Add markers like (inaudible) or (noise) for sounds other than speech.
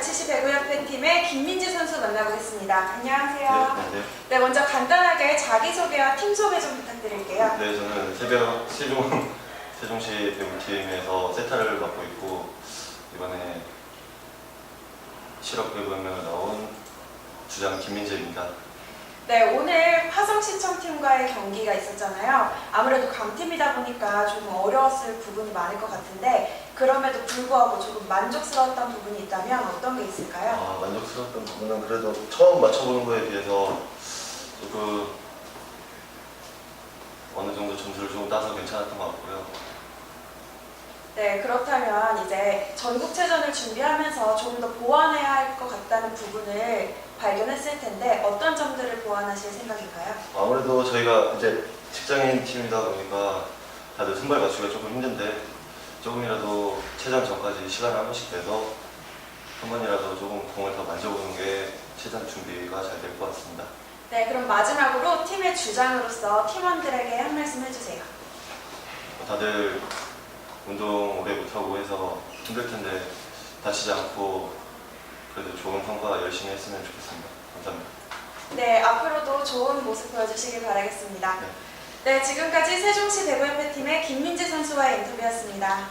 자치시 배구협회 팀의 김민지 선수 만나보겠습니다. 안녕하세요. 네, 네, 먼저 간단하게 자기소개와 팀 소개 좀 부탁드릴게요. 네, 저는 새벽 세종 (laughs) 세종시 배구팀에서 세타를 맡고 있고 이번에 실업 배구연맹을 나온 주장 김민재입니다. 네, 오늘 화성시청팀과의 경기가 있었잖아요. 아무래도 강팀이다 보니까 조금 어려웠을 부분이 많을 것 같은데 그럼에도 불구하고 조금 만족스러웠던 부분이 있다면 어떤 게 있을까요? 아, 만족스러웠던 부분은 그래도 처음 맞춰보는 거에 비해서 조금 어느 정도 점수를 좀 따서 괜찮았던 것 같고요. 네, 그렇다면 이제 전국체전을 준비하면서 조금 더 보완해야 할 것 같다는 부분을 발견했을 텐데 어떤 점들을 보완하실 생각인가요? 아무래도 저희가 이제 직장인 팀이다 보니까 다들 선발 맞추기가 조금 힘든데 조금이라도 최전 전까지 시간을 한 번씩 내서 한 번이라도 조금 공을 더 만져보는 게 최전 준비가 잘 될 것 같습니다. 네, 그럼 마지막으로 팀의 주장으로서 팀원들에게 한 말씀 해주세요. 다들 운동 오래 못하고 해서 힘들 텐데 다치지 않고 그래도 좋은 성과 열심히 했으면 좋겠습니다. 감사합니다. 네, 앞으로도 좋은 모습 보여주시길 바라겠습니다. 네. 네, 지금까지 세종시 배구협회 팀의 김민지 선수와의 인터뷰였습니다.